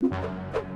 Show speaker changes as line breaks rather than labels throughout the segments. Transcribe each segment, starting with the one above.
you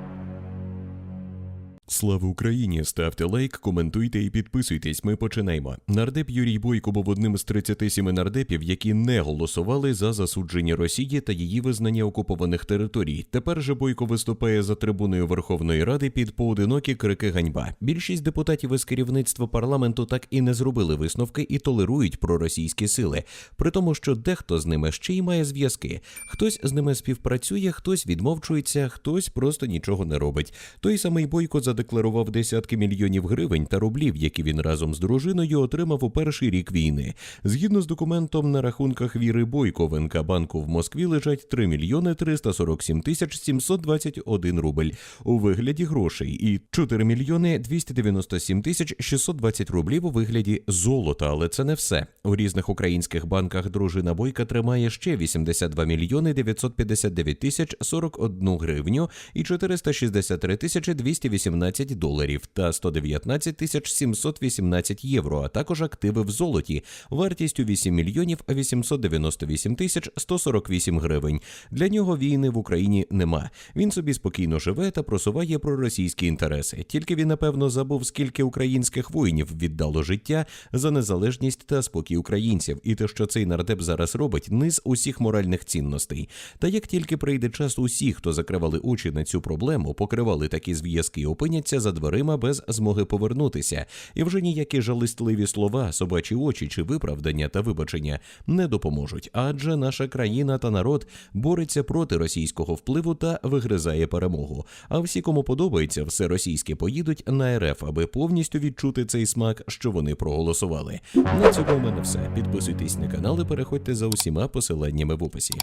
Слава Україні! Ставте лайк, коментуйте і підписуйтесь. Ми починаємо. Нардеп Юрій Бойко був одним з 37 нардепів, які не голосували за засудження Росії та її визнання окупованих територій. Тепер же Бойко виступає за трибуною Верховної Ради під поодинокі крики ганьба. Більшість депутатів із керівництва парламенту так і не зробили висновки і толерують проросійські сили, при тому, що дехто з ними ще й має зв'язки. Хтось з ними співпрацює, хтось відмовчується, хтось просто нічого не робить. Той самий Бойко задекларував десятки мільйонів гривень та рублів, які він разом з дружиною отримав у перший рік війни. Згідно з документом на рахунках Віри Бойко в НК банку в Москві лежать 3 мільйони 347 тисяч 721 рубль у вигляді грошей і 4 мільйони 297 тисяч 620 рублів у вигляді золота. Але це не все. У різних українських банках дружина Бойка тримає ще 82 мільйони 959 тисяч 41 гривню і 463 тисячі 218 доларів та 119 тисяч 718 євро, а також активи в золоті вартістю 8 мільйонів 898 тисяч 148 гривень. Для нього війни в Україні нема. Він собі спокійно живе та просуває проросійські інтереси. Тільки він напевно забув, скільки українських воїнів віддало життя за незалежність та спокій українців, і те, що цей нардеп зараз робить, низ усіх моральних цінностей. Та як тільки прийде час, усі, хто закривали очі на цю проблему, покривали такі зв'язки, опиняться за дверима без змоги повернутися, і вже ніякі жалистливі слова, собачі очі чи виправдання та вибачення не допоможуть, адже наша країна та народ бореться проти російського впливу та вигризає перемогу. А всі, кому подобається, все російське поїдуть на РФ, аби повністю відчути цей смак, що вони проголосували. На цьому у мене все. Підписуйтесь на канал і переходьте за усіма посиланнями в описі.